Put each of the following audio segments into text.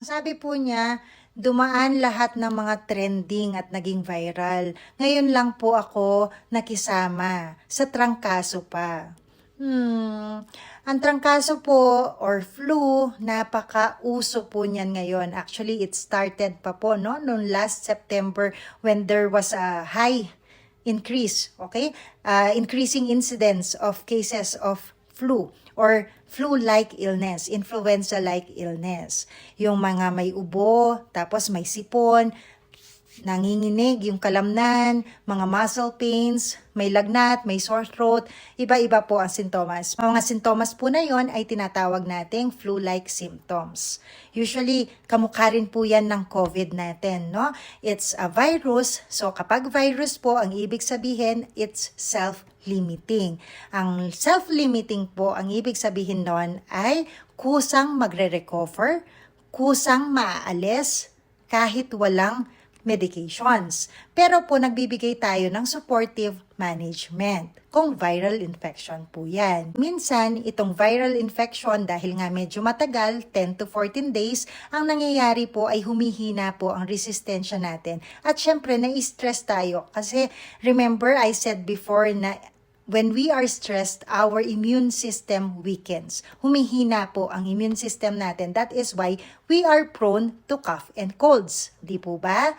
Sabi po niya, dumaan lahat ng mga trending at naging viral. Ngayon lang po ako nakisama sa trangkaso pa. Hmm, ang trangkaso po or flu, napaka-uso po niyan ngayon. Actually, it started pa po no noong last September when there was a high increase, okay? Uh, increasing incidence of cases of flu or flu-like illness, influenza-like illness. Yung mga may ubo, tapos may sipon, nanginginig yung kalamnan, mga muscle pains, may lagnat, may sore throat, iba-iba po ang sintomas. Mga sintomas po na yon ay tinatawag nating flu-like symptoms. Usually, kamukha rin po yan ng COVID natin, no? It's a virus, so kapag virus po, ang ibig sabihin, it's self-limiting. Ang self-limiting po, ang ibig sabihin nun ay kusang magre-recover, kusang maaalis, kahit walang medications. Pero po nagbibigay tayo ng supportive management kung viral infection po yan. Minsan, itong viral infection dahil nga medyo matagal, 10 to 14 days, ang nangyayari po ay humihina po ang resistensya natin. At syempre, na-stress tayo kasi remember I said before na when we are stressed, our immune system weakens. Humihina po ang immune system natin. That is why we are prone to cough and colds. Di po ba?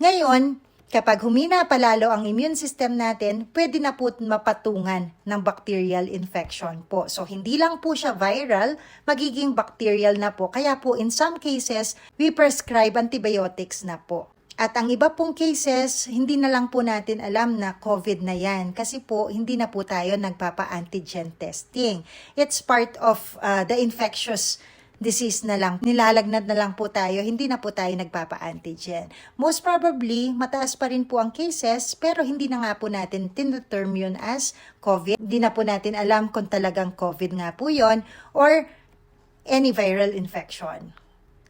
Ngayon, kapag humina palalo ang immune system natin, pwede na po mapatungan ng bacterial infection po. So, hindi lang po siya viral, magiging bacterial na po. Kaya po, in some cases, we prescribe antibiotics na po. At ang iba pong cases, hindi na lang po natin alam na COVID na yan kasi po hindi na po tayo nagpapa-antigen testing. It's part of uh, the infectious disease na lang. Nilalagnat na lang po tayo, hindi na po tayo nagpapa-antigen. Most probably, mataas pa rin po ang cases pero hindi na nga po natin tinuterm yun as COVID. Hindi na po natin alam kung talagang COVID nga po yon or any viral infection.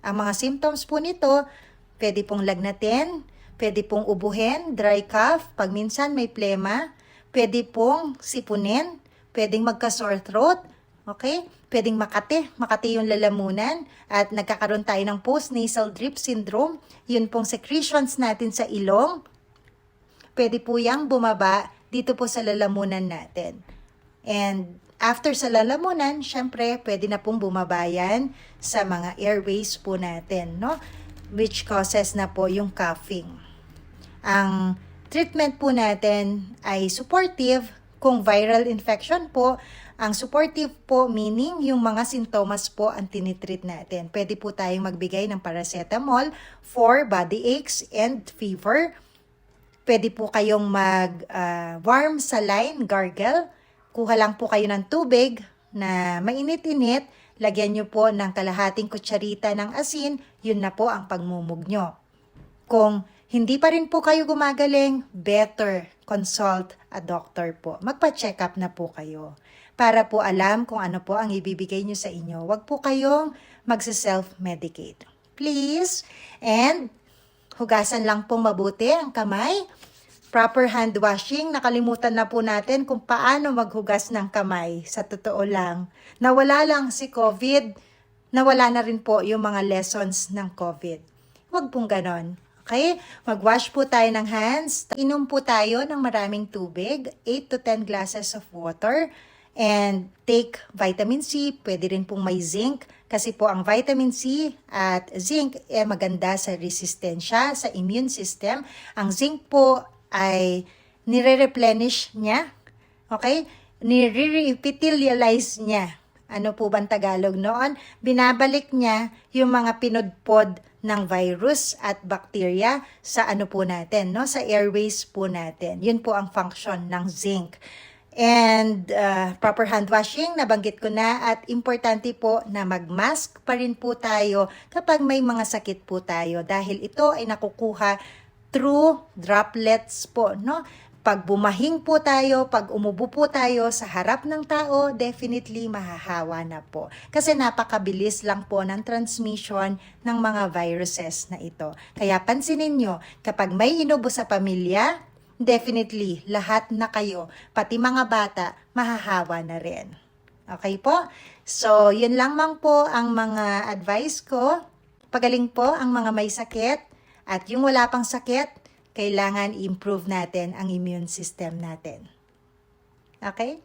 Ang mga symptoms po nito, Pwede pong lagnatin, pwede pong ubuhin, dry cough, pag minsan may plema, pwede pong sipunin, pwedeng magka-sore throat, okay? Pwedeng makate, makate yung lalamunan, at nagkakaroon tayo ng post-nasal drip syndrome, yun pong secretions natin sa ilong, pwede po yang bumaba dito po sa lalamunan natin. And after sa lalamunan, syempre, pwede na pong bumabayan sa mga airways po natin, no? Which causes na po yung coughing. Ang treatment po natin ay supportive kung viral infection po. Ang supportive po meaning yung mga sintomas po ang tinitreat natin. Pwede po tayong magbigay ng paracetamol for body aches and fever. Pwede po kayong mag uh, warm saline gargle. Kuha lang po kayo ng tubig na mainit-init Lagyan nyo po ng kalahating kutsarita ng asin, yun na po ang pagmumog nyo. Kung hindi pa rin po kayo gumagaling, better consult a doctor po. Magpa-check up na po kayo para po alam kung ano po ang ibibigay nyo sa inyo. Huwag po kayong magsa-self-medicate. Please. And hugasan lang pong mabuti ang kamay proper hand washing, nakalimutan na po natin kung paano maghugas ng kamay. Sa totoo lang, nawala lang si COVID, nawala na rin po yung mga lessons ng COVID. Huwag pong ganon. Okay? Mag-wash po tayo ng hands. Inom po tayo ng maraming tubig, 8 to 10 glasses of water. And take vitamin C, pwede rin pong may zinc kasi po ang vitamin C at zinc eh maganda sa resistensya, sa immune system. Ang zinc po ay nire-replenish niya. Okay? Nire-epithelialize niya. Ano po bang Tagalog noon? Binabalik niya yung mga pinudpod ng virus at bacteria sa ano po natin, no? Sa airways po natin. Yun po ang function ng zinc. And uh, proper hand washing, nabanggit ko na at importante po na mag-mask pa rin po tayo kapag may mga sakit po tayo dahil ito ay nakukuha through droplets po, no? Pag bumahing po tayo, pag umubo po tayo sa harap ng tao, definitely mahahawa na po. Kasi napakabilis lang po ng transmission ng mga viruses na ito. Kaya pansinin nyo, kapag may inubo sa pamilya, definitely lahat na kayo, pati mga bata, mahahawa na rin. Okay po? So, yun lang mang po ang mga advice ko pagaling po ang mga may sakit at yung wala pang sakit, kailangan i-improve natin ang immune system natin. Okay?